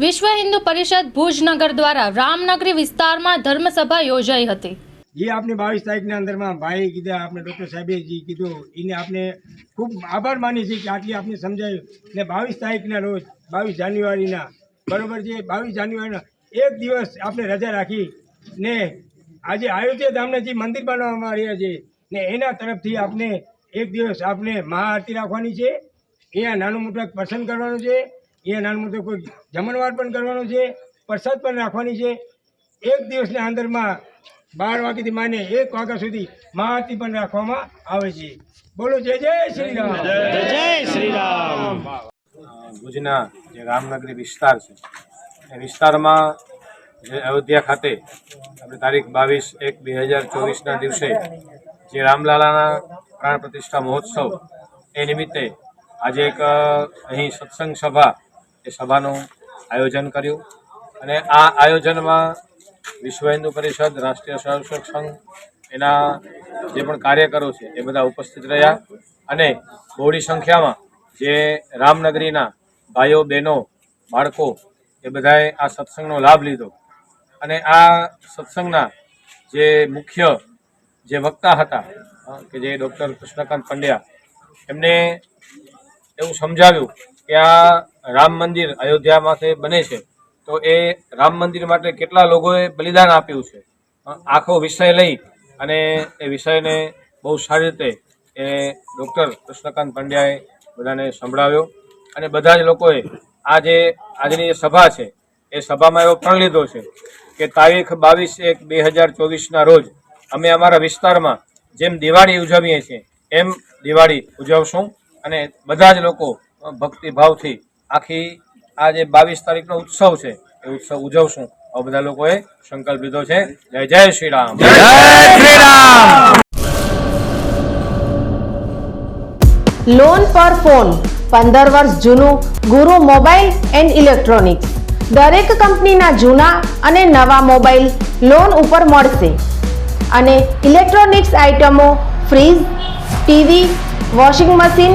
વિશ્વ હિન્દુ પરિષદ ભુજનગર દ્વારા રામનગરી વિસ્તારમાં ધર્મસભા યોજાઈ હતી. જે આપણે બાવીસ તારીખના અંદરમાં ભાઈ કીધા આપણે ડૉક્ટર સાહેબે જે કીધું, એને આપણે ખૂબ આભાર માની છે કે આટલી આપણે સમજાયું. ને બાવીસ તારીખના રોજ, બાવીસ જાન્યુઆરીના, બરાબર છે, બાવીસ જાન્યુઆરીના એક દિવસ આપણે રજા રાખી ને આજે અયોધ્યા ધામને જે મંદિર બનાવવામાં આવ્યા છે, ને એના તરફથી આપણે એક દિવસ આપણે મહાઆરતી રાખવાની છે. અહીંયા નાનું મોટું પસંદ કરવાનું છે. અહીંયા નાનું મોટું કોઈ જમણવાર પણ કરવાનું છે પ્રસાદ પણ રાખવાની છે. એક દિવસના અંદરમાં બાર વાગ્યાથી માને એક વાગ્યા સુધી મહાઆરતી પણ રાખવામાં આવે છે. બોલો જય જય શ્રી રામ જય શ્રી રામ ભુજના જે રામનગરી વિસ્તાર છે એ વિસ્તારમાં જે અયોધ્યા ખાતે આપણે તારીખ બાવીસ એક બે હજાર ચોવીસના દિવસે જે રામલાલાના પ્રાણ પ્રતિષ્ઠા મહોત્સવ એ નિમિત્તે આજે એક અહીં સત્સંગ સભા એ સભાનું આયોજન કર્યું અને આ આયોજનમાં વિશ્વ હિન્દુ પરિષદ, રાષ્ટ્રીય સ્વયંસેવક સંઘ, એના જે પણ કાર્યકરો છે, એ બધા ઉપસ્થિત રહ્યા અને બહોળી સંખ્યામાં જે રામનગરીના ભાઈઓ, બહેનો, બાળકો, એ બધાએ આ સત્સંગનો લાભ લીધો. અને આ સત્સંગના જે મુખ્ય જે વક્તા હતા કે જે ડૉક્ટર કૃષ્ણકાંત પંડ્યા, એમને એવું સમજાવ્યું કે આ રામ મંદિર અયોધ્યામાંથી બને છે. તો એ રામ મંદિર માટે કેટલા લોકોએ બલિદાન આપ્યું છે? આખો વિષય લઈ અને એ વિષયને બહુ સારી રીતે એ ડૉક્ટર કૃષ્ણકાંત પંડ્યાએ બધાને સંભળાવ્યો. અને બધા જ લોકોએ આ જે આજની જે સભા છે, એ સભામાં એવો પ્રણ લીધો છે કે તારીખ બાવીસ એક બે હજાર ચોવીસના રોજ અમે અમારા વિસ્તારમાં જેમ દિવાળી ઉજવીએ છીએ, એમ દિવાળી ઉજવશું. અને બધા જ લોકો ભક્તિભાવથી આખી આ જે બાવીસ તારીખનો ઉત્સવ છે એ ઉત્સવ ઉજવશું. આ બધા લોકોએ સંકલ્પ લીધો છે. જય જય શ્રી રામ જય શ્રી રામ લોન પર ફોન પંદર વર્ષ જૂનું ગુરુ મોબાઈલ એન્ડ ઇલેક્ટ્રોનિક્સ. દરેક કંપનીના જૂના અને નવા મોબાઈલ લોન ઉપર મળશે. અને ઇલેક્ટ્રોનિક્સ આઇટમો fridge TV washing machine